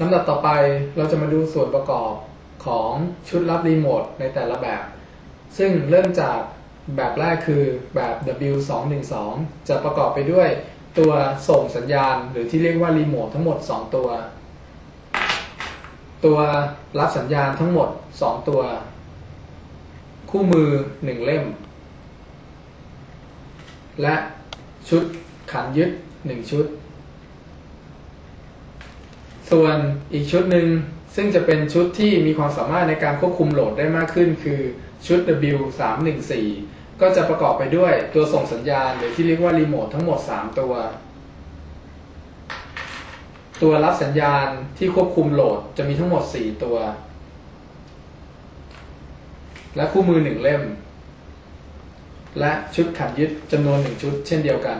ลำดับต่อไปเราจะมาดูส่วนประกอบของชุดรับรีโมทในแต่ละแบบ ซึ่งเริ่มจากแบบแรกคือแบบ W212 จะประกอบไปด้วยตัวส่งสัญญาณ หรือที่เรียกว่ารีโมททั้งหมด 2 ตัว ตัวรับสัญญาณทั้งหมด 2 ตัว คู่มือ 1 เล่ม และชุดขันยึด 1 ชุด ส่วนอีกชุดหนึ่งซึ่งจะเป็นชุดที่มีความสามารถในการควบคุมโหลดได้มากขึ้น คือชุด W314 ก็จะประกอบไปด้วยตัวส่งสัญญาณ หรือที่เรียกว่ารีโมททั้งหมด 3 ตัว ตัวรับสัญญาณที่ควบคุมโหลดจะมีทั้งหมด 4 ตัว และคู่มือ 1 เล่ม และชุดขันยึดจำนวน 1 ชุดเช่นเดียวกัน